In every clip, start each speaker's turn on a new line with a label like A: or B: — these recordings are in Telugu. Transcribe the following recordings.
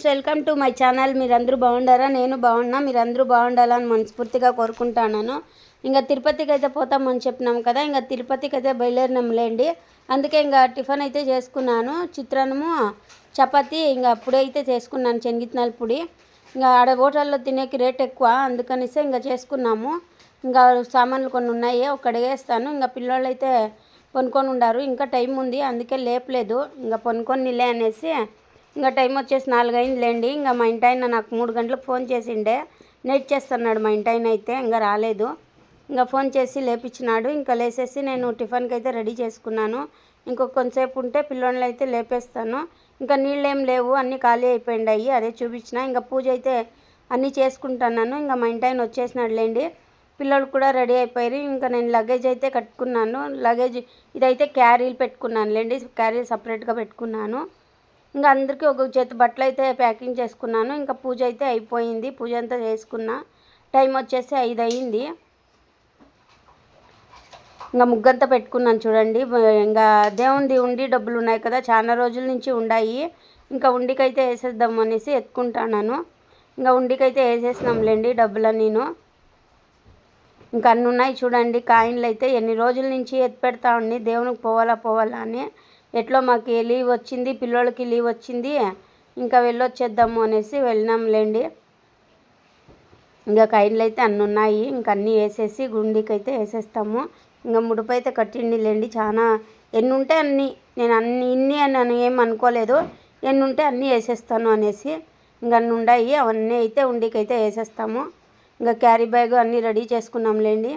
A: Friends welcome to my channel. మీరందరూ బాగుండారా? నేను బాగున్నా. మీరందరూ బాగుండాలని మనస్ఫూర్తిగా కోరుకుంటున్నాను. ఇంకా తిరుపతికి అయితే పోతామని చెప్పినాం కదా. ఇంకా తిరుపతికి అయితే బయలుదేరినాంలేండి అందుకే ఇంకా టిఫిన్ అయితే చేసుకున్నాను. చిత్రాన్నము చపాతి ఇంకా అప్పుడైతే చేసుకున్నాను చెనిగిత్నాల పొడి. ఇంకా ఆడ హోటల్లో తినేకి రేట్ ఎక్కువ. అందుకనిసే ఇంకా చేసుకున్నాము. ఇంకా సామాన్లు కొన్ని ఉన్నాయి ఒక అడిగేస్తాను. ఇంకా పిల్లోళ్ళు అయితే పొనుకొని ఉండారు. ఇంకా టైం ఉంది. అందుకే లేపలేదు. ఇంకా పొనుకొని నిలే అనేసి ఇంకా టైం వచ్చేసి నాలుగు అయిందిలేండి ఇంకా మా ఇంటి ఆయన నాకు మూడు గంటలకు ఫోన్ చేసిండే. నెట్ చేస్తున్నాడు మా ఇంటి ఆయన అయితే ఇంకా రాలేదు. ఇంకా ఫోన్ చేసి లేపించినాడు ఇంకా లేసేసి నేను టిఫిన్కి అయితే రెడీ చేసుకున్నాను. ఇంకొక కొంతసేపు ఉంటే పిల్లోళ్ళు అయితే లేపేస్తాను. ఇంకా నీళ్ళు ఏం లేవు అన్నీ ఖాళీ అయిపోయిండాయి అదే చూపించిన. ఇంకా పూజ అయితే అన్నీ చేసుకుంటున్నాను. ఇంకా మా ఇంటి ఆయన వచ్చేసినాడులేండి. పిల్లలు కూడా రెడీ అయిపోయారు. ఇంకా నేను లగేజ్ అయితే కట్టుకున్నాను. లగేజ్ ఇదైతే క్యారీలు పెట్టుకున్నాను లేండి క్యారీ సపరేట్గా పెట్టుకున్నాను. ఇంకా అందరికీ ఒక చేతి బట్టలు అయితే ప్యాకింగ్ చేసుకున్నాను. ఇంకా పూజ అయితే అయిపోయింది. పూజ అంతా చేసుకున్నా టైం వచ్చేసి ఐదు అయింది. ఇంకా ముగ్గంతా పెట్టుకున్నాను చూడండి. ఇంకా దేవుంది ఉండి డబ్బులు ఉన్నాయి కదా చాలా రోజుల నుంచి ఉండాయి. ఇంకా ఉండికైతే వేసేద్దాం అనేసి ఎత్తుకుంటున్నాను. ఇంకా ఉండికైతే వేసేసినాంలేండి డబ్బులు నేను. ఇంకా అన్ని ఉన్నాయి చూడండి. కాయిన్లు అయితే ఎన్ని రోజుల నుంచి ఎత్తి పెడతా ఉండి దేవునికి పోవాలా పోవాలా అని. ఎట్లో మాకు లీవ్ వచ్చింది పిల్లోళ్ళకి లీవ్ వచ్చింది ఇంకా వెళ్ళొచ్చేద్దాము అనేసి వెళ్ళినాంలేండి. ఇంకా కాయిన్లు అయితే అన్ని ఉన్నాయి ఇంకా అన్నీ వేసేసి గుండికి అయితే వేసేస్తాము. ఇంకా ముడుపు అయితే కట్టిండిలేండి చాలా ఎన్ని ఉంటే అన్ని. నేను అన్ని ఇన్ని అని అని ఏం అనుకోలేదు. ఎన్ని ఉంటే అన్నీ వేసేస్తాను అనేసి ఇంకా అన్ని ఉన్నాయి అవన్నీ అయితే ఉండికైతే వేసేస్తాము. ఇంకా క్యారీ బ్యాగ్ అన్నీ రెడీ చేసుకున్నాంలేండి.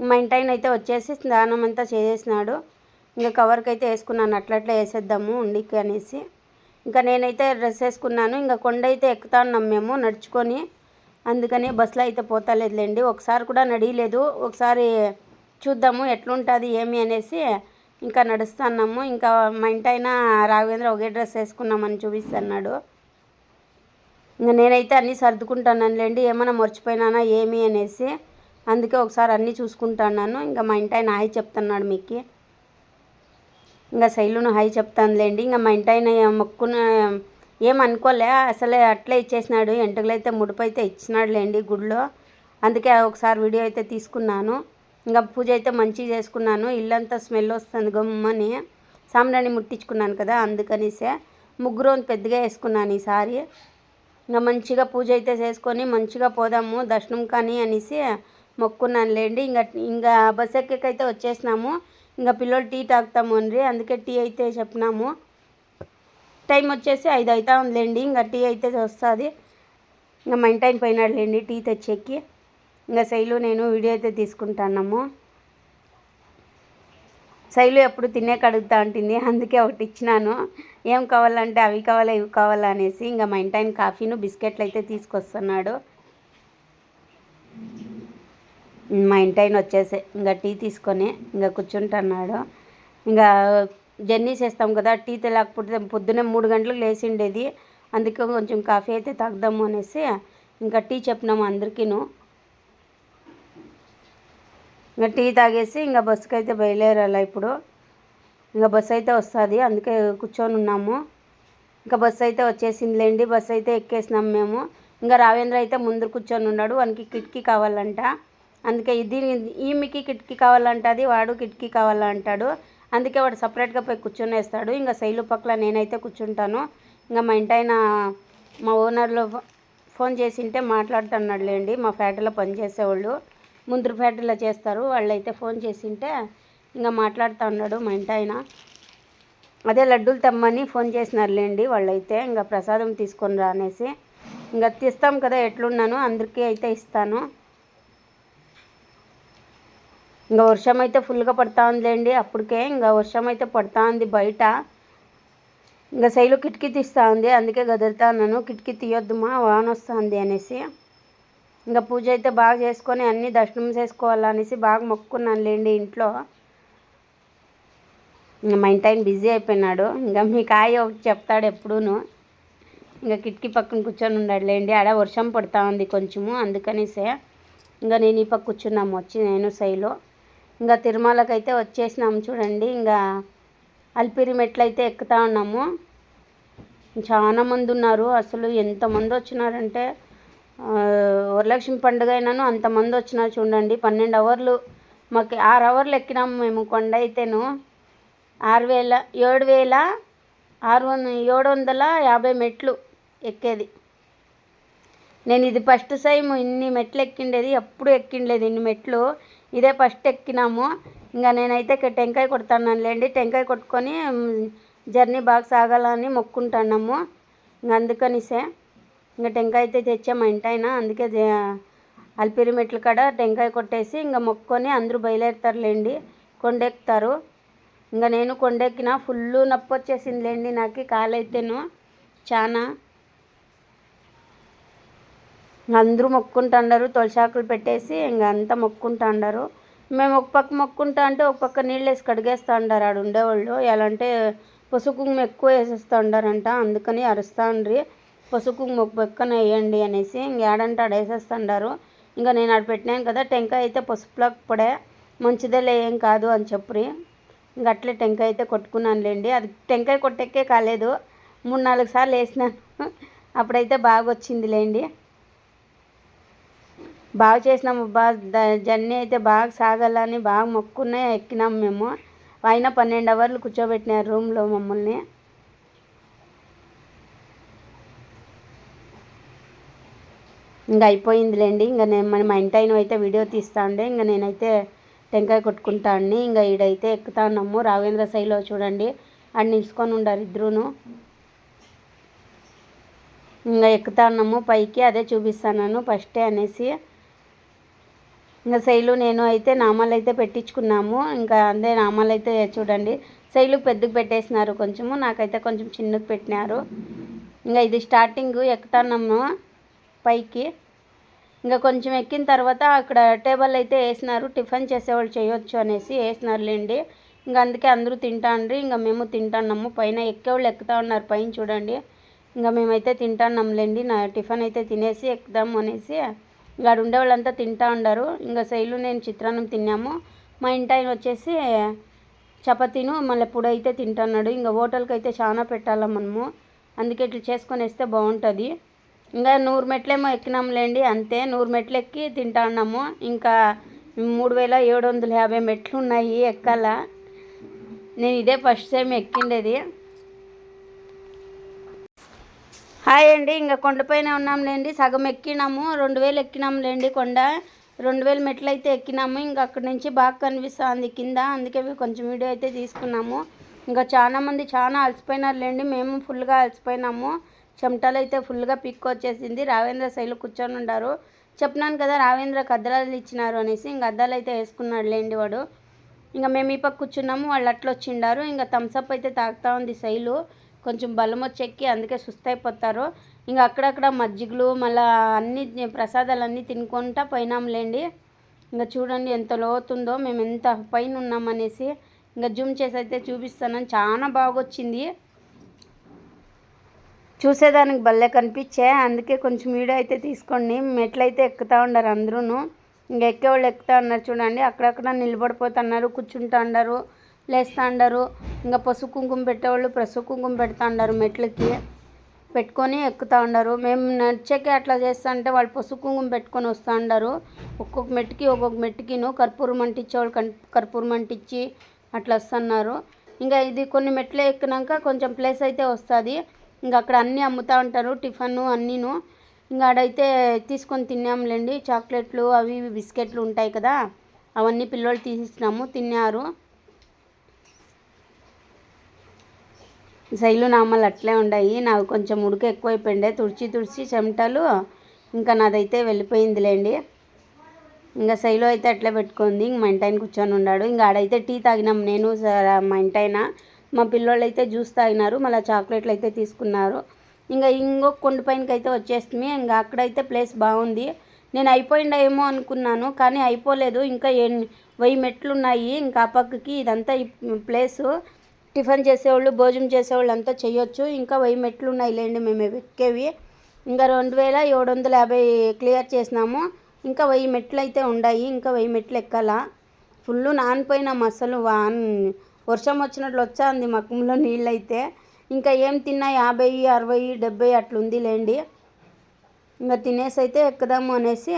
A: మా ఇంటాయన అయితే వచ్చేసి స్నానం అంతా చేసేసినాడు. ఇంకా కవర్కి అయితే వేసుకున్నాను. అట్లట్లా వేసేద్దాము ఉండికి అనేసి. ఇంకా నేనైతే డ్రెస్ వేసుకున్నాను. ఇంకా కొండ అయితే ఎక్కుతా ఉన్నాం మేము నడుచుకొని. అందుకని బస్సులో అయితే పోతలేదులేండి. ఒకసారి కూడా నడియలేదు ఒకసారి చూద్దాము ఎట్లుంటుంది ఏమి అనేసి ఇంకా నడుస్తున్నాము. ఇంకా మా ఇంటైనా రాఘవేంద్ర ఒకే డ్రెస్ వేసుకున్నామని చూపిస్తున్నాడు. ఇంకా నేనైతే అన్నీ సర్దుకుంటానంలేండి ఏమైనా మర్చిపోయినానా ఏమి అనేసి. అందుకే ఒకసారి అన్నీ చూసుకుంటున్నాను. ఇంకా మా ఇంటి ఆయన హాయ్ చెప్తున్నాడు మీకు. ఇంకా శైలును హై చెప్తానులేండి. ఇంకా మా ఇంటాయన మొక్కున ఏమనుకోలే అసలే అట్లే ఇచ్చేసినాడు. ఎంటకలైతే అయితే ముడుపు అయితే ఇచ్చినాడులేండి గుడిలో. అందుకే ఒకసారి వీడియో అయితే తీసుకున్నాను. ఇంకా పూజ అయితే మంచిగా చేసుకున్నాను. ఇల్లంతా స్మెల్ వస్తుంది గమ్మని. సాంబ్రాణి ముట్టించుకున్నాను కదా అందుకనిసే ముగ్గురు పెద్దగా వేసుకున్నాను ఈసారి. ఇంకా మంచిగా పూజ అయితే చేసుకొని మంచిగా పోదాము దర్శనం కానీ అనేసి మొక్కున్నాను లేండి ఇంకా ఇంకా బస్ ఎక్కకైతే వచ్చేసినాము. ఇంకా పిల్లలు టీ తాగుతాము అండి అందుకే టీ అయితే చెప్పినాము. టైం వచ్చేసి ఐదు అవుతా ఉందిలేండి. ఇంకా టీ అయితే వస్తుంది. ఇంకా మా ఇంటి ఆయన పోయినాడులేండి టీ తెచ్చేకి. ఇంకా శైలు నేను వీడియో అయితే తీసుకుంటున్నాము. శైలు ఎప్పుడు తినే కడుగుతా ఉంటుంది అందుకే ఒకటి ఇచ్చినాను. ఏం కావాలంటే అవి కావాలా ఇవి కావాలా అనేసి ఇంకా మా ఇంటి ఆయన కాఫీను బిస్కెట్లు అయితే తీసుకొస్తున్నాడు. మా ఇంటి ఆయన వచ్చేసి ఇంకా టీ తీసుకొని ఇంకా కూర్చుంటున్నాడు. ఇంకా జర్నీ చేస్తాం కదా టీ తెలకపోతే పొద్దున్నే మూడు గంటలకు లేచిండేది అందుకే కొంచెం కాఫీ అయితే తాగుదాము అనేసి ఇంకా టీ చెప్పినాము అందరికీను. ఇంకా టీ తాగేసి ఇంకా బస్సుకి అయితే బయలుదేరాలి ఇప్పుడు. ఇంకా బస్సు అయితే వస్తుంది అందుకే కూర్చొని ఉన్నాము. ఇంకా బస్సు అయితే వచ్చేసిందిలేండి బస్సు అయితే ఎక్కేసినాం మేము. ఇంకా రావేంద్ర అయితే ముందు కూర్చొని ఉన్నాడు వానికి కిటికీ కావాలంట. అందుకే ఇది ఈమెకి కిటికీ కావాలంటది వాడు కిటికీ కావాలంటాడు. అందుకే వాడు సపరేట్గా పోయి కూర్చునేస్తాడు. ఇంకా శైలు పక్కల నేనైతే కూర్చుంటాను. ఇంకా మా ఇంటైన మా ఓనర్లో ఫోన్ చేసింటే మాట్లాడుతున్నాడులేండి. మా ఫ్యాక్టరీలో పనిచేసేవాళ్ళు ముందు ఫ్యాక్టరీలో చేస్తారు. వాళ్ళైతే ఫోన్ చేసింటే ఇంకా మాట్లాడుతూ ఉన్నాడు మా ఇంటి ఆయన అదే లడ్డూలు తెమ్మని ఫోన్ చేసినారులేండి వాళ్ళైతే. ఇంకా ప్రసాదం తీసుకొని రా అనేసి ఇంకా తీస్తాం కదా ఎట్లున్నాను? అందరికీ అయితే ఇస్తాను. ఇంకా వర్షం అయితే ఫుల్గా పడతా ఉందిలేండి అప్పటికే. ఇంకా వర్షం అయితే పడతా ఉంది బయట. ఇంకా శైలు కిటికీ తీస్తూ ఉంది అందుకే గదులుతా కిటికీ తీయొద్దుమా? వాన వస్తుంది అనేసి. ఇంకా పూజ అయితే బాగా చేసుకొని అన్నీ దర్శనం చేసుకోవాలనేసి బాగా మొక్కుకున్నాను లేండి ఇంట్లో. ఇంకా మా ఇంటి ఆయన బిజీ అయిపోయినాడు. ఇంకా మీ కాయ ఒకటి చెప్తాడు ఎప్పుడూను. ఇంకా కిటికీ పక్కన కూర్చొని ఉన్నాడు లేండి ఆడ వర్షం పడుతూ ఉంది కొంచెము అందుకనేసే. ఇంకా నేను ఈ పక్క కూర్చున్నాము. వచ్చి నేను శైలు. ఇంకా తిరుమలకి అయితే వచ్చేసినాము చూడండి. ఇంకా అల్పిరి మెట్లు అయితే ఎక్కుతా ఉన్నాము. చాలా మంది ఉన్నారు. అసలు ఎంతమంది వచ్చినారంటే వరలక్ష్మి పండుగ అయినాను అంతమంది వచ్చినారు చూడండి. పన్నెండు అవర్లు మాకు ఆరు అవర్లు ఎక్కినాము మేము కొండ అయితేను. ఆరు వేల ఏడు వేల ఆరు వంద ఏడు వందల యాభై మెట్లు ఎక్కేది. నేను ఇది ఫస్ట్ టైం ఇన్ని మెట్లు ఎక్కిండేది ఎప్పుడు ఎక్కిండలేదు ఇన్ని మెట్లు. ఇదే ఫస్ట్ ఎక్కినాము. ఇంకా నేనైతే ఇక్కడ టెంకాయ కొడతానులేండి టెంకాయ కొట్టుకొని జర్నీ బాగా సాగాలని మొక్కుంటున్నాము. ఇంక అందుకనిసే ఇంకా టెంకాయ అయితే తెచ్చా మా అందుకే అల్పిరి మెట్ల కాడ టెంకాయ కొట్టేసి ఇంకా మొక్కుకొని అందరూ బయలుదేరుతారులేండి కొండెక్కుతారు. ఇంకా నేను కొండెక్కిన ఫుల్ నొప్పి వచ్చేసిందిలేండి నాకు కాలైతేను. చాలా అందరూ మొక్కుంటాండారు తులసాకులు పెట్టేసి ఇంక అంతా మొక్కుంటాండారు. మేము ఒక పక్క మొక్కుంటా అంటే ఒక పక్క నీళ్ళు వేసి కడిగేస్తా ఉండారు ఆడ ఉండేవాళ్ళు. ఎలా అంటే పసుపు కుంకుమ ఎక్కువ వేసేస్తూ ఉండారంట అందుకని అరుస్తూ ఉండ్రి పసుపు కుంకుమ ఒక పక్కన వేయండి అనేసి ఇంక ఏడంటే ఆడ వేసేస్తుండారు. ఇంకా నేను ఆడ పెట్టినాను కదా టెంకాయ అయితే పసుపులోకి పడే మంచిదేలే ఏం కాదు అని చెప్పి ఇంకా అట్లే టెంకాయ అయితే కొట్టుకున్నానులేండి అది టెంకాయ కొట్టెక్కే కాలేదు. మూడు నాలుగు సార్లు వేసినాను. అప్పుడైతే బాగా వచ్చిందిలేండి బాగా చేసినాము. బాగా జర్నీ అయితే బాగా సాగాలని బాగా మొక్కునే ఎక్కినాం మేము. అయినా పన్నెండు అవర్లు కూర్చోబెట్టినారు రూమ్లో మమ్మల్ని. ఇంకా అయిపోయిందిలేండి. ఇంకా నేను మన మా ఇంటి అయితే వీడియో తీస్తాండే. ఇంకా నేనైతే టెంకాయ కొట్టుకుంటా అండి. ఇంకా ఈడైతే ఎక్కుతాన్నాము. రాఘవేంద్ర శైలో చూడండి. ఆడ నిలుచుకొని ఉండారు ఇద్దరును. ఇంకా ఎక్కుతాన్నాము. పైకి అదే చూపిస్తాను ఫస్టే అనేసి. ఇంకా శైలు నేను అయితే నామాలు అయితే పెట్టించుకున్నాము. ఇంకా అదే నామాలు అయితే చూడండి. శైలు పెద్దకు పెట్టేసినారు కొంచెము. నాకైతే కొంచెం చిన్నకు పెట్టినారు. ఇంకా ఇది స్టార్టింగ్ ఎక్కుతున్నాము పైకి. ఇంకా కొంచెం ఎక్కిన తర్వాత అక్కడ టేబుల్ అయితే వేసినారు. టిఫిన్ చేసేవాళ్ళు చేయొచ్చు అనేసి వేసినారులేండి. ఇంకా అందుకే అందరూ తింటాండ్రి. ఇంకా మేము తింటున్నాము. పైన ఎక్కేవాళ్ళు ఎక్కుతా ఉన్నారు పైన చూడండి. ఇంకా మేమైతే తింటున్నాంలేండి నా టిఫిన్ అయితే తినేసి ఎక్కుదాము అనేసి ఇంకా ఆడ ఉండే వాళ్ళంతా తింటా ఉండారు. ఇంకా శైలు నేను చిత్రాన్నం తిన్నాము. మా ఇంటి ఆయన వచ్చేసి చపాతీను మళ్ళీ ఎప్పుడు అయితే తింటున్నాడు. ఇంకా హోటల్కి అయితే చాలా పెట్టాలా మనము. అందుకే ఇట్లా చేసుకొని వేస్తే బాగుంటుంది. ఇంకా నూరు మెట్లేమో ఎక్కినాంలేండి అంతే. నూరు మెట్లు ఎక్కి తింటా ఉన్నాము. ఇంకా మూడు వేల ఏడు వందల యాభై మెట్లు ఉన్నాయి ఎక్కాల. నేను ఇదే ఫస్ట్ టైం ఎక్కిండేది. హాయ్ అండి ఇంకా కొండపైన ఉన్నాంలేండి. సగం ఎక్కినాము రెండు వేలు ఎక్కినాంలేండి కొండ. రెండు వేలు మెట్లు అయితే ఎక్కినాము ఇంకా అక్కడి నుంచి బాగా కనిపిస్తుంది కింద. అందుకే కొంచెం వీడియో అయితే తీసుకున్నాము. ఇంకా చాలా మంది చాలా అలసిపోయినారులేండి మేము ఫుల్గా అలసిపోయినాము. చెమటలు అయితే ఫుల్గా పిక్ వచ్చేసింది. రావేంద్ర శైలు కూర్చొని ఉన్నారు చెప్పినాను కదా రావేంద్రకి అద్దాలు ఇచ్చినారు అనేసి ఇంకా అద్దాలు అయితే వేసుకున్నాడు లేండి వాడు. ఇంకా మేము ఈ పక్క కూర్చున్నాము వాళ్ళు అట్లా వచ్చిండారు ఇంకా థమ్స్అప్ అయితే తాగుతూ ఉంది శైలు. కొంచెం బలం వచ్చి ఎక్కి అందుకే సుస్తైపోతారు. ఇంకా అక్కడక్కడ మజ్జిగలు మళ్ళా అన్ని ప్రసాదాలు అన్నీ తినుకుంటా పోయినాంలేండి. ఇంకా చూడండి ఎంత లోతుందో మేము ఎంత పైన ఉన్నామనేసి ఇంకా జూమ్ చేసి అయితే చూపిస్తాను. చాలా బాగా వచ్చింది చూసేదానికి భలే కనిపించే అందుకే కొంచెం వీడియో అయితే తీసుకోండి. మెట్లు అయితే ఎక్కుతూ ఉన్నారు అందరూ ఇంకా ఎక్కేవాళ్ళు ఎక్కుతా ఉన్నారు చూడండి. అక్కడక్కడ నిలబడిపోతున్నారు కూర్చుంటా ఉన్నారు లేస్తూ ఇంకా పసుపు కుంకుమ పెట్టేవాళ్ళు పసుపు కుంకుమ పెడతా మెట్లకి. పెట్టుకొని ఎక్కుతా ఉండారు మేము నడిచేకి అట్లా చేస్తా అంటే వాళ్ళు పసుపు కుంకుమ పెట్టుకొని వస్తూ ఉండారు ఒక్కొక్క మెట్టుకి ఒక్కొక్క మెట్టుకిను కర్పూరం అంటించేవాళ్ళు కన్ కర్పూరం అంటించి అట్లా వస్తున్నారు. ఇంకా ఇది కొన్ని మెట్లు ఎక్కినాక కొంచెం ప్లేస్ అయితే వస్తుంది. ఇంకా అక్కడ అన్నీ అమ్ముతూ ఉంటారు టిఫన్ అన్నీను. ఇంకా ఆడైతే తీసుకొని తిన్నాంలేండి. చాక్లెట్లు అవి ఇవి బిస్కెట్లు ఉంటాయి కదా అవన్నీ పిల్లలు తీసిచ్చినాము తిన్నారు. శైలు నామాలు అట్లే ఉన్నాయి నాకు కొంచెం ఉడక ఎక్కువైపోయిండే. తుడిచి తుడిచి చెమటలు ఇంకా నాదైతే వెళ్ళిపోయిందిలేండి. ఇంకా శైలు అయితే అట్లే పెట్టుకుంది. ఇంక మా ఇంటాయన కూర్చొని ఉన్నాడు. ఇంకా ఆడైతే టీ తాగినాం. నేను మా ఇంటాయన మా పిల్లోళ్ళు అయితే జ్యూస్ తాగినారు. మళ్ళీ చాక్లెట్లు అయితే తీసుకున్నారు. ఇంకా ఇంకొక కొండ పైనకి అయితే వచ్చేస్తుంది. ఇంకా అక్కడైతే ప్లేస్ బాగుంది. నేను అయిపోయిండేమో అనుకున్నాను. కానీ అయిపోలేదు. ఇంకా ఎన్ వెయ్యి మెట్లు ఉన్నాయి ఇంకా ఆ పక్కకి ఇదంతా ప్లేసు. టిఫిన్ చేసేవాళ్ళు భోజనం చేసేవాళ్ళు అంతా చేయొచ్చు. ఇంకా వెయ్యి మెట్లు ఉన్నాయి లేండి మేము ఎక్కేవి. ఇంకా రెండు వేల ఏడు వందల యాభై క్లియర్ చేసినాము. ఇంకా వెయ్యి మెట్లు అయితే ఉన్నాయి ఇంకా వెయ్యి మెట్లు ఎక్కాలా. ఫుల్ నానిపోయినాం అసలు. వాన్ వర్షం వచ్చినట్లు వచ్చాంది మకంలో నీళ్ళు అయితే ఇంకా ఏం తిన్నా యాభై అరవై డెబ్బై అట్లుంది లేండి. ఇంకా తినేసి అయితే ఎక్కుదాము అనేసి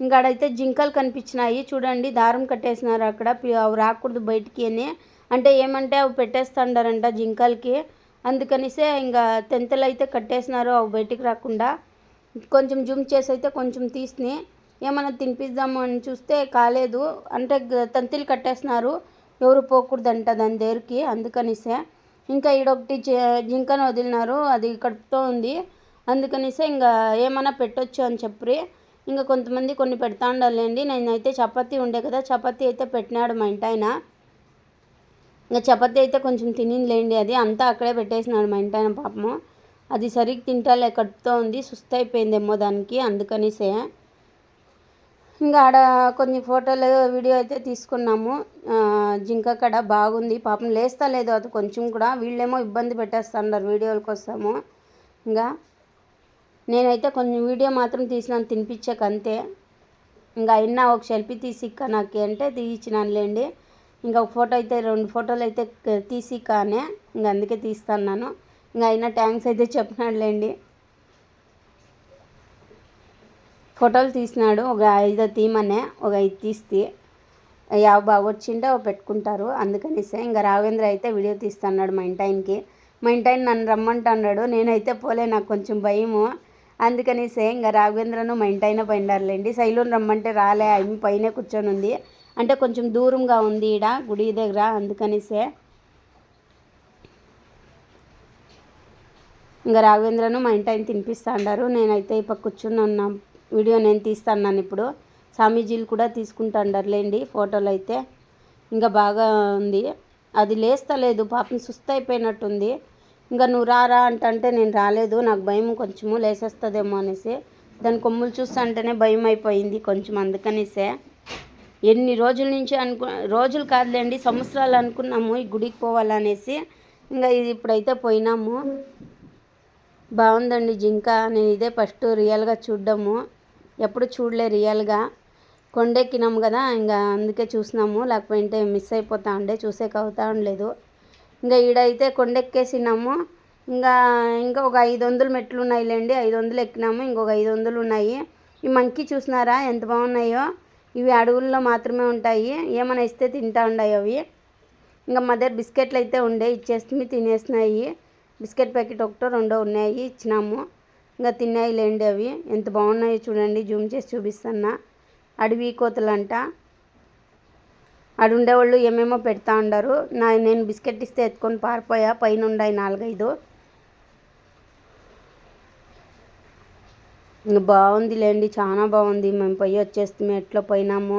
A: ఇంకా అడైతే జింకలు కనిపించినాయి. చూడండి దారం కట్టేసినారు అక్కడ. అవి రాకూడదు బయటికి అని. అంటే ఏమంటే అవి పెట్టేస్తాండారంట జింకలకి. అందుకనిసే ఇంకా తెంతలు అయితే కట్టేసినారు అవి బయటికి రాకుండా. కొంచెం జూమ్ చేసి అయితే కొంచెం తీసిని. ఏమైనా తినిపిద్దాము అని చూస్తే కాలేదు. అంటే తంతిలు కట్టేసినారు. ఎవరు పోకూడదంట దాని దగ్గరికి అందుకనిసే. ఇంకా ఈడొకటి జింకను వదిలినారు. అది కడుపుతో ఉంది. అందుకనిసే ఇంకా ఏమైనా పెట్టొచ్చు అని చెప్పి ఇంకా కొంతమంది కొన్ని పెడతా ఉండాలండి నేనైతే చపాతీ ఉండే కదా చపాతీ అయితే పెట్టినాడు మా ఇంటి ఆయన ఇంకా చపాతి అయితే కొంచెం తినిందిలేండి అది. అంతా అక్కడే పెట్టేసినాడు మా ఇంటి ఆయన పాపము. అది సరిగ్గా తింటాలే కడుపుతో ఉంది సుస్థ అయిపోయిందేమో దానికి అందుకనిసే. ఇంకా ఆడ కొన్ని ఫోటోలు వీడియో అయితే తీసుకున్నాము. జింక కడ బాగుంది. పాపం లేస్తా లేదు అది కొంచెం కూడా. వీళ్ళేమో ఇబ్బంది పెట్టేస్తున్నారు వీడియోల కోసము. ఇంకా నేనైతే కొంచెం వీడియో మాత్రం తీసినాను తినిపించాక అంతే ఇంకా అయినా ఒక సెల్ఫీ తీసి ఇక్క నాకు అంటే తీయించినానులేండి ఇంకా ఒక ఫోటో అయితే రెండు ఫోటోలు అయితే తీసి కానే ఇంకా అందుకే తీస్తున్నాను. ఇంకా అయినా ట్యాంక్స్ అయితే చెప్పినాడులేండి. ఫోటోలు తీసినాడు. ఒక ఐదో తీమనే ఒక ఐదు తీస్తే. యావ బాగా వచ్చింటే పెట్టుకుంటారు. అందుకనేసే ఇంకా రాఘవేంద్ర అయితే వీడియో తీస్తున్నాడు మా ఇంటాయనకి. మా ఇంటాయన నన్ను రమ్మంటున్నాడు. నేనైతే పోలే నాకు కొంచెం భయము. అందుకనిసే ఇంకా రాఘవేంద్రను మా ఇంటి పోయినారులేండి సైలోన్ శైలుని రమ్మంటే రాలే ఆయన పైన కూర్చొని ఉంది అంటే కొంచెం దూరంగా ఉంది ఈడ గుడి దగ్గర అందుకనిసే. ఇంకా రాఘవేంద్రను మా ఇంటి ఆయన తినిపిస్తా అన్నారు. నేనైతే ఇప్పుడు కూర్చుని ఉన్నా వీడియో నేను తీస్తాను ఇప్పుడు. స్వామీజీలు కూడా తీసుకుంటాండారులేండి ఫోటోలు అయితే. ఇంకా బాగా ఉంది. అది లేస్తలేదు పాపం సుస్థ అయిపోయినట్టుంది. ఇంకా నువ్వు రారా అంటే నేను రాలేదు నాకు భయం కొంచెము లేసేస్తుందేమో అనేసి. దాని కొమ్ములు చూస్తుంటేనే భయం అయిపోయింది కొంచెం అందుకనేసే. ఎన్ని రోజుల నుంచి అనుకు రోజులు కాదులేండి సంవత్సరాలు అనుకున్నాము ఈ గుడికి పోవాలనేసి. ఇంకా ఇది ఇప్పుడైతే పోయినాము. బాగుందండి జింక. నేను ఇదే ఫస్ట్ రియల్గా చూడడము. ఎప్పుడు చూడలే రియల్గా. కొండెక్కినాము కదా ఇంకా అందుకే చూసినాము. లేకపోతే మిస్ అయిపోతా ఉండే చూసేకి అవుతా ఉండలేదు. ఇంకా ఈడైతే కొండెక్కేసినాము. ఇంకా ఇంకా ఒక ఐదు వందలు మెట్లు ఉన్నాయిలేండి ఐదు వందలు ఎక్కినాము. ఇంకొక ఐదు వందలు ఉన్నాయి. ఈ మంకీ చూసినారా? ఎంత బాగున్నాయో. ఇవి అడవుల్లో మాత్రమే ఉంటాయి. ఏమైనా ఇస్తే తింటా ఉన్నాయి అవి. ఇంకా మదర్ బిస్కెట్లు అయితే ఉండే ఇచ్చేస్తే తినేసినాయి బిస్కెట్ ప్యాకెట్ ఒకటో రెండో ఉన్నాయి ఇచ్చినాము. ఇంకా తిన్నాయి లేండి అవి. ఎంత బాగున్నాయో చూడండి జూమ్ చేసి చూపిస్తున్నా. అడవి కోతలంట. ఆడ ఉండేవాళ్ళు ఏమేమో పెడతా ఉండారు. నా నేను బిస్కెట్ ఇస్తే ఎత్తుకొని పారిపోయా. పైన ఉన్నాయి నాలుగైదు. ఇంకా బాగుంది చాలా బాగుంది. మేము పోయి వచ్చేస్తే ఎట్లా పోయినాము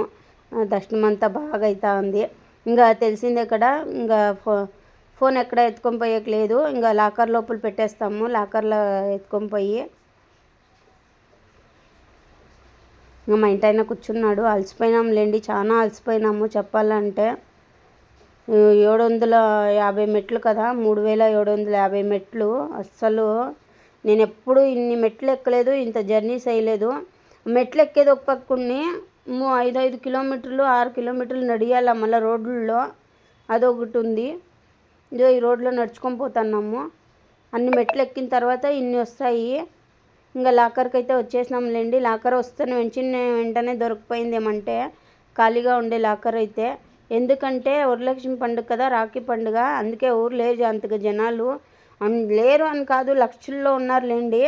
A: దర్శనం అంతా బాగా అవుతా ఉంది ఇంకా తెలిసిందే కదా ఇంకా ఫో ఫోన్ ఎక్కడ ఎత్తుకొని పోయట్లేదు. లేదు ఇంకా లాకర్ లోపల పెట్టేస్తాము లాకర్లో ఎత్తుకొని పోయి. ఇంకా మా ఇంటి ఆయన కూర్చున్నాడు అలసిపోయినాం లేండి చాలా అలసిపోయినాము చెప్పాలంటే. ఏడు వందల యాభై మెట్లు కదా మూడు వేల ఏడు వందల యాభై మెట్లు. అస్సలు నేను ఎప్పుడు ఇన్ని మెట్లు ఎక్కలేదు ఇంత జర్నీ చేయలేదు. మెట్లు ఎక్కేది ఒక పక్కని మూ- ఐదు ఐదు కిలోమీటర్లు ఆరు కిలోమీటర్లు నడియాల మళ్ళీ రోడ్లలో అదొకటి ఉంది ఇదో ఈ రోడ్లో నడుచుకొని పోతున్నాము. అన్ని మెట్లు ఎక్కిన తర్వాత ఇన్ని వస్తాయి. ఇంకా లాకర్కి అయితే వచ్చేసినాంలేండి. లాకర్ వస్తేనే వెంటనే వెంటనే దొరికిపోయింది ఏమంటే ఖాళీగా ఉండే లాకర్ అయితే ఎందుకంటే వరలక్ష్మి పండుగ కదా రాఖీ పండుగ. అందుకే ఊరు లేదు అంతగా జనాలు లేరు అని కాదు లక్షల్లో ఉన్నారు లేండి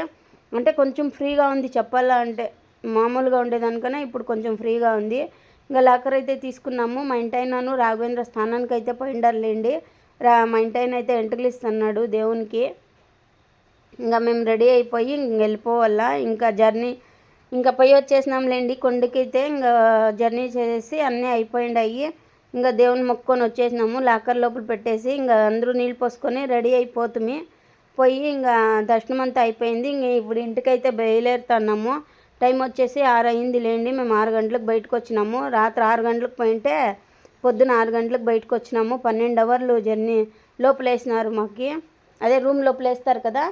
A: అంటే కొంచెం ఫ్రీగా ఉంది చెప్పాలా అంటే మామూలుగా ఉండేదానికన్నా ఇప్పుడు కొంచెం ఫ్రీగా ఉంది. ఇంకా లాకర్ అయితే తీసుకున్నాము మా ఇంటైనాను రాఘవేంద్ర స్థానానికి అయితే పోయిండారులేండి. రా మా ఇంటైన అయితే ఎంటుకలు ఇస్తున్నాడు దేవునికి. ఇంకా మేము రెడీ అయిపోయి ఇంక వెళ్ళిపోవాలా ఇంకా జర్నీ ఇంకా పోయి వచ్చేసినాంలేండి కొండకైతే. ఇంకా జర్నీ చేసి అన్నీ అయిపోయిండాయి. ఇంకా దేవుని మొక్కుకొని వచ్చేసినాము. లాకర్ లోపల పెట్టేసి ఇంకా అందరూ నీళ్ళు పోసుకొని రెడీ అయిపోతుంది పోయి ఇంకా దర్శనం అంతా అయిపోయింది. ఇంక ఇప్పుడు ఇంటికైతే బయలుదేరుతున్నాము. టైం వచ్చేసి ఆరు అయింది లేండి. మేము ఆరు గంటలకు బయటకు వచ్చినాము. రాత్రి ఆరు గంటలకు పోయింటే పొద్దున ఆరు గంటలకు బయటకు వచ్చినాము. పన్నెండు అవర్లు జర్నీ లోపల వేసినారు మాకు. అదే రూమ్ లోపల వేస్తారు కదా?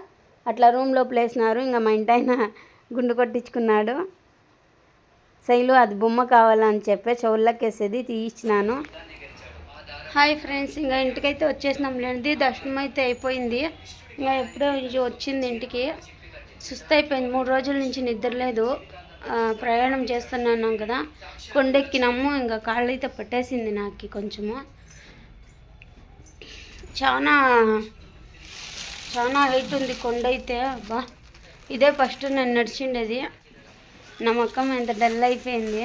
A: అట్లా రూమ్ లోపల వేసినారు ఇంకా మా ఇంటి ఆయన గుండు కొట్టించుకున్నాడు. శైలు అది బొమ్మ కావాలని చెప్పి చెవుల్లోకి వేసేది తీయించినాను హాయ్ ఫ్రెండ్స్ ఇంకా ఇంటికైతే వచ్చేసినాం లేండి. దర్శనం అయితే అయిపోయింది. ఇంకా ఎప్పుడో ఇది వచ్చింది ఇంటికి. సుస్థ అయిపోయింది. మూడు రోజుల నుంచి నిద్ర లేదు. ప్రయాణం చేస్తున్నాను కదా. కొండెక్కినాము. ఇంకా కాళ్ళు అయితే పట్టేసింది నాకు కొంచెము. చాలా చాలా హైట్ ఉంది కొండ అయితే అబ్బా ఇదే ఫస్ట్ నేను నడిచిండేది. నా నమ్మకం ఎంత డల్ అయిపోయింది.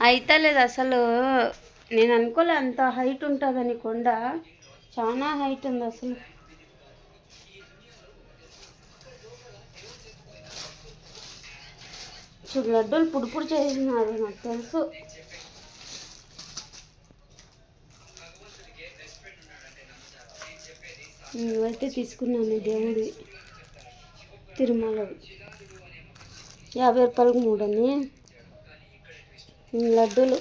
A: అయితే లేదు అసలు. నేను అనుకోలే అంత హైట్ ఉంటుందని కొండ. చాలా హైట్ ఉంది అసలు. చూడు లడ్డూలు పుడుపుడు చేసినారు నాకు తెలుసు. నువ్వైతే తీసుకున్నాను దేవుడి తిరుమలవి. యాభై రూపాయలకు మూడని లడ్డూలు.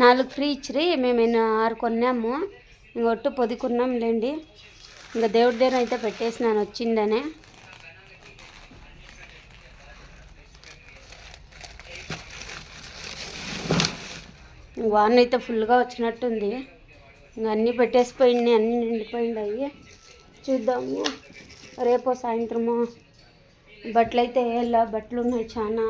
A: నాలుగు ఫ్రీ ఇచ్చిరి మేము ఆరు కొన్నాము. ఇంకొట్టు పొదుకున్నాం లేండి ఇంకా దేవుడి దగ్గర అయితే పెట్టేసినాను వచ్చిందనే. వాన్ అయితే ఫుల్గా వచ్చినట్టుంది. ఇంకా అన్నీ పెట్టేసిపోయింది అన్నీ నిండిపోయిండాయి చూద్దాము. రేపు సాయంత్రము బట్టలు అయితే వేయాల? బట్టలు ఉన్నాయి చాలా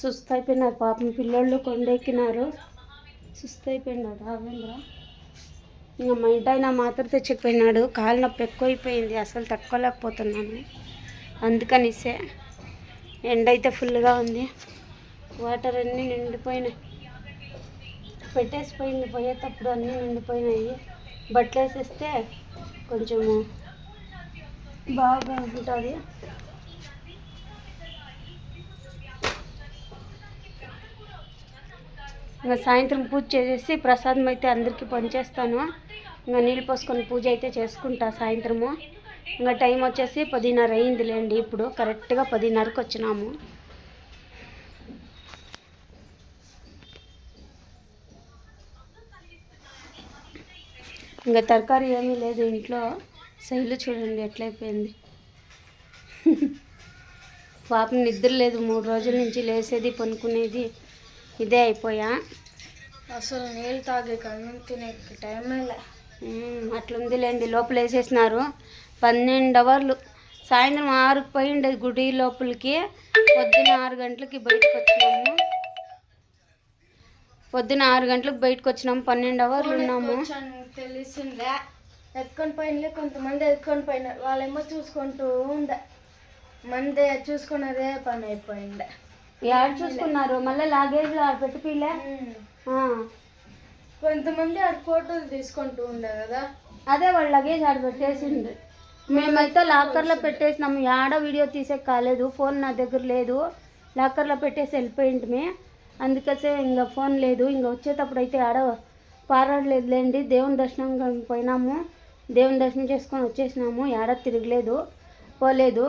A: సుస్థ అయిపోయినారు పాపం. పిల్లోళ్ళు కొండెక్కినారు. సుస్థ అయిపోయినారు రావేంద్ర ఇంకా మా ఇంటి ఆయన మాత్రం తెచ్చిపోయినాడు. కాలు నొప్పి ఎక్కువైపోయింది. అసలు తట్టుకోలేకపోతున్నాను. అందుకనిసే ఎండ అయితే ఫుల్గా ఉంది. వాటర్ అన్నీ నిండిపోయినాయి. పెట్టేసిపోయింది పోయేటప్పుడు అన్నీ నిండిపోయినాయి. బట్టలు వేసేస్తే కొంచెము బాగా ఉంటుంది. ఇంకా సాయంత్రం పూజ చేసేసి ప్రసాదం అయితే అందరికీ పనిచేస్తాను ఇంకా నీళ్ళు పోసుకొని పూజ అయితే చేసుకుంటా సాయంత్రము. ఇంకా టైం వచ్చేసి పదిన్నర అయిందిలేండి. ఇప్పుడు కరెక్ట్గా పదిన్నరకు వచ్చినాము. ఇంకా తరకారీ ఏమీ లేదు ఇంట్లో. శైలు చూడండి ఎట్లయిపోయింది. పాపం నిద్ర లేదు. మూడు రోజుల నుంచి లేసేది పనుకునేది ఇదే అయిపోయా.
B: అసలు నీళ్ళు తాగే అన్నం తినే టైమే లే.
A: అట్లుందిలేండి. లోపల వేసేసినారు పన్నెండు అవర్లు. సాయంత్రం ఆరుకు పోయిండే గుడి లోపలికి. పొద్దున ఆరు గంటలకి బయటకు వచ్చినాము. పొద్దున ఆరు గంటలకు బయటకు వచ్చినాము. పన్నెండు అవర్లు ఉన్నాము.
B: తెలిసిందే. ఎత్తుకొని పోయినలే కొంతమంది ఎత్తుకొని పోయినారు. వాళ్ళేమో చూసుకుంటూ ఉండే. మంది చూసుకున్నదే పని అయిపోయిండే.
A: యాడ్ చూసుకున్నారు? మళ్ళీ లాగేజ్లో ఆడ పెట్టిపోలే?
B: కొంతమంది ఆడ ఫోటోలు తీసుకుంటూ ఉండే కదా.
A: అదే వాళ్ళు లగేజ్ ఆడ పెట్టేసిండ్రు మేమైతే లాకర్లో పెట్టేసినాము. యాడ వీడియో తీసే కాలేదు. ఫోన్ నా దగ్గర లేదు. లాకర్లో పెట్టేసి వెళ్ళిపోయింటిమి. అందుకసే ఇంకా ఫోన్ లేదు. ఇంకా వచ్చేటప్పుడు అయితే ఆడ పారాడలేదులేండి. దేవుని దర్శనం పోయినాము. దేవుని దర్శనం చేసుకొని వచ్చేసినాము. యాడ తిరగలేదు. పోలేదు.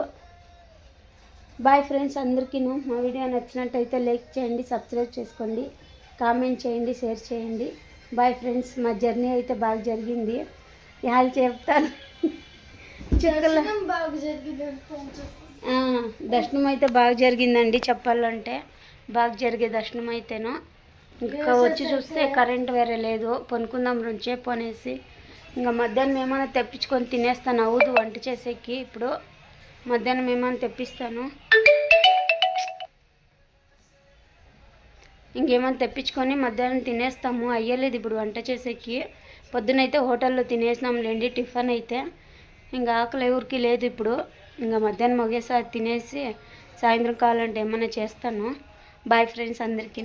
A: బాయ్ ఫ్రెండ్స్ అందరికీను మా వీడియో నచ్చినట్టయితే లైక్ చేయండి సబ్స్క్రైబ్ చేసుకోండి కామెంట్ చేయండి షేర్ చేయండి. బాయ్ ఫ్రెండ్స్ మా జర్నీ అయితే బాగా జరిగింది. ఇవాళ చెప్తాను. దర్శనం అయితే బాగా జరిగిందండి చెప్పాలంటే. బాగా జరిగే దర్శనం అయితేను. ఇంకా వచ్చి చూస్తే కరెంట్ వేరే లేదు. పనుకుందాం రెండుసేపు అనేసి ఇంకా మధ్యాహ్నం ఏమైనా తెప్పించుకొని తినేస్తాను. అవుదు వంట చేసేకి ఇప్పుడు. మధ్యాహ్నం ఏమైనా తెప్పిస్తాను. ఇంకేమైనా తెప్పించుకొని మధ్యాహ్నం తినేస్తాము. అయ్యలేదు ఇప్పుడు వంట చేసేకి. పొద్దునైతే హోటల్లో తినేసినాం లేండి టిఫిన్ అయితే. ఇంకా ఆకలి ఎవరికి లేదు ఇప్పుడు. ఇంకా మధ్యాహ్నం ఒకేసారి తినేసి సాయంత్రం కావాలంటే ఏమైనా చేస్తాను. బాయ్ ఫ్రెండ్స్ అందరికీ.